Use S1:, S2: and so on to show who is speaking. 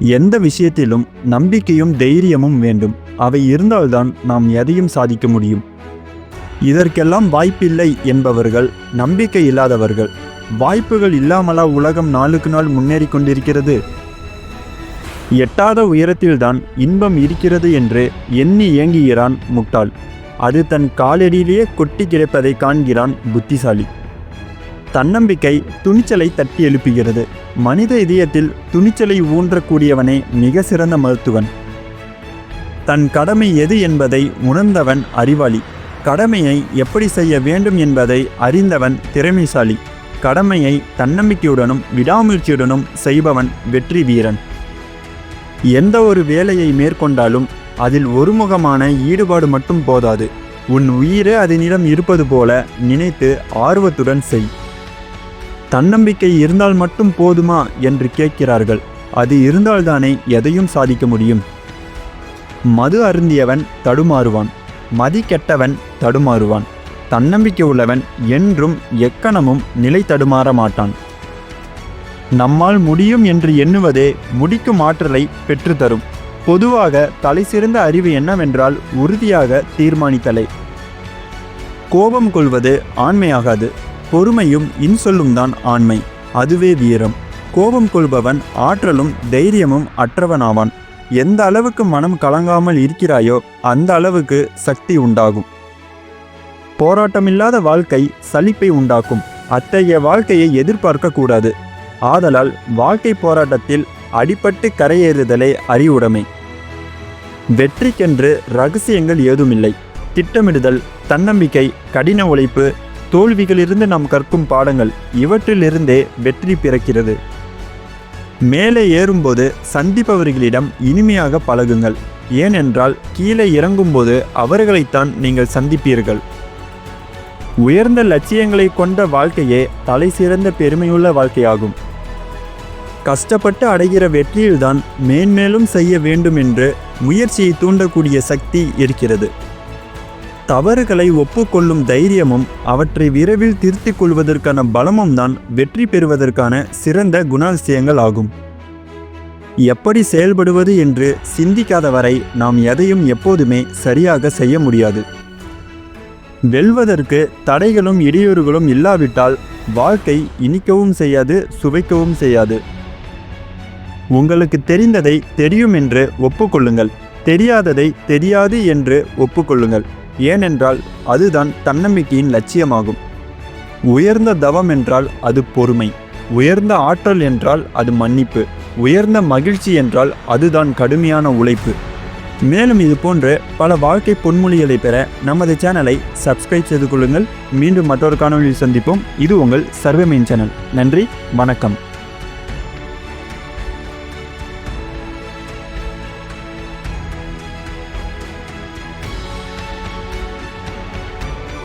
S1: எந்த விஷயத்திலும் நம்பிக்கையும் தைரியமும் வேண்டும். அவை இருந்தால்தான் நாம் எதையும் சாதிக்க முடியும். இதற்கெல்லாம் வாய்ப்பில்லை என்பவர்கள் நம்பிக்கை இல்லாதவர்கள் வாய்ப்புகள் இல்லாமலா உலகம் நாளுக்கு நாள் முன்னேறி கொண்டிருக்கிறது? எட்டாத உயரத்தில்தான் இன்பம் இருக்கிறது என்று எண்ணி ஏங்குகிறான் முட்டாள். அது தன் காலடியிலேயே கொட்டி கிடைப்பதை காண்கிறான் புத்திசாலி. தன்னம்பிக்கை துணிச்சலை தட்டி எழுப்புகிறது. மனித இதயத்தில் துணிச்சலை ஊன்றக்கூடியவனே மிக சிறந்த மருத்துவன். தன் கடமை எது என்பதை உணர்ந்தவன் அறிவாளி. கடமையை எப்படி செய்ய வேண்டும் என்பதை அறிந்தவன் திறமைசாலி. கடமையை தன்னம்பிக்கையுடனும் விடாமுயற்சியுடனும் செய்பவன் வெற்றி வீரன். எந்த ஒரு வேலையை மேற்கொண்டாலும் அதில் ஒருமுகமான ஈடுபாடு மட்டும் போதாது. உன் உயிரே அதனிடம் இருப்பது போல நினைத்து ஆர்வத்துடன் செய். தன்னம்பிக்கை இருந்தால் மட்டும் போதுமா என்று கேட்கிறார்கள். அது இருந்தால்தானே எதையும் சாதிக்க முடியும். மது அருந்தியவன் தடுமாறுவான். மதி கெட்டவன் தடுமாறுவான். தன்னம்பிக்கை உள்ளவன் என்றும் எக்கணமும் நிலை தடுமாற மாட்டான். நம்மால் முடியும் என்று எண்ணுவதே முடிக்கும் ஆற்றலை பெற்றுத்தரும். பொதுவாக தலைசிறந்த அறிவு என்னவென்றால் உறுதியாக தீர்மானித்தலை. கோபம் கொள்வது ஆண்மையாகாது. பொறுமையும் இன்சொல்லும் தான் ஆண்மை. அதுவே வீரம். கோபம் கொள்பவன் ஆற்றலும் தைரியமும் அற்றவனாவான். எந்த அளவுக்கு மனம் கலங்காமல் இருக்கிறாயோ அந்த அளவுக்கு சக்தி உண்டாகும். போராட்டமில்லாத வாழ்க்கை சலிப்பை உண்டாக்கும். அத்தகைய வாழ்க்கையை எதிர்பார்க்க கூடாது ஆதலால் வாழ்க்கை போராட்டத்தில் அடிபட்டு கரையேறுதலே அறிவுடைமை. வெற்றிக்கென்று ரகசியங்கள் ஏதுமில்லை. திட்டமிடுதல் தன்னம்பிக்கை கடின உழைப்பு தோல்விகளிலிருந்து நாம் கற்கும் பாடங்கள் இவற்றிலிருந்தே வெற்றி பிறக்கிறது. மேலே ஏறும்போது சந்திப்பவர்களிடம் இனிமையாக பழகுங்கள். ஏனென்றால் கீழே இறங்கும்போது அவர்களைத்தான் நீங்கள் சந்திப்பீர்கள். உயர்ந்த லட்சியங்களை கொண்ட வாழ்க்கையே தலை சிறந்த பெருமையுள்ள வாழ்க்கையாகும். கஷ்டப்பட்டு அடைகிற வெற்றியில்தான் மேன்மேலும் செய்ய வேண்டும் என்று முயற்சியை தூண்டக்கூடிய சக்தி இருக்கிறது. தவறுகளை ஒப்புக்கொள்ளும் தைரியமும் அவற்றை விரைவில் திருத்திக் கொள்வதற்கான பலமும் தான் வெற்றி பெறுவதற்கான சிறந்த குணாதிசயங்கள் ஆகும். எப்படி செயல்படுவது என்று சிந்திக்காத வரை நாம் எதையும் எப்போதுமே சரியாக செய்ய முடியாது. வெல்வதற்கு தடைகளும் இடையூறுகளும் இல்லாவிட்டால் வாழ்க்கை இனிக்கவும் செய்யாது சுவைக்கவும் செய்யாது. உங்களுக்கு தெரிந்ததை தெரியும் என்று ஒப்புக்கொள்ளுங்கள். தெரியாததை தெரியாது என்று ஒப்புக்கொள்ளுங்கள். ஏனென்றால் அதுதான் தன்னம்பிக்கையின் லட்சியமாகும். உயர்ந்த தவம் என்றால் அது பொறுமை. உயர்ந்த ஆற்றல் என்றால் அது மன்னிப்பு. உயர்ந்த மகிழ்ச்சி என்றால் அதுதான் கடுமையான உழைப்பு. மேலும் இது போன்ற பல வாழ்க்கை பொன்மொழிகளை பெற நமது சேனலை சப்ஸ்கிரைப் செய்து கொள்ளுங்கள். மீண்டும் மற்றொரு காணொலியில் சந்திப்போம். இது உங்கள் சர்வமெயின் சேனல். நன்றி வணக்கம்.